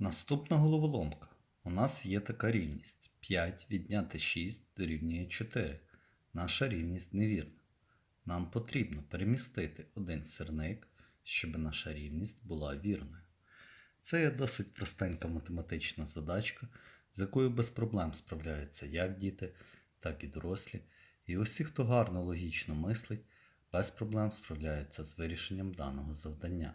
Наступна головоломка. У нас є така рівність. 5 відняти 6 дорівнює 4. Наша рівність невірна. Нам потрібно перемістити один сирник, щоб наша рівність була вірною. Це є досить простенька математична задачка, з якою без проблем справляються як діти, так і дорослі. І усі, хто гарно логічно мислить, без проблем справляються з вирішенням даного завдання.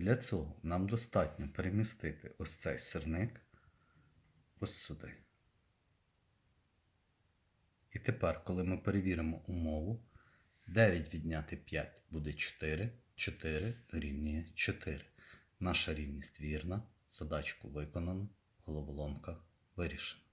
Для цього нам достатньо перемістити ось цей сирник ось сюди. І тепер, коли ми перевіримо умову, 9 відняти 5 буде 4, 4 дорівнює 4. Наша рівність вірна, задачку виконано, головоломка вирішена.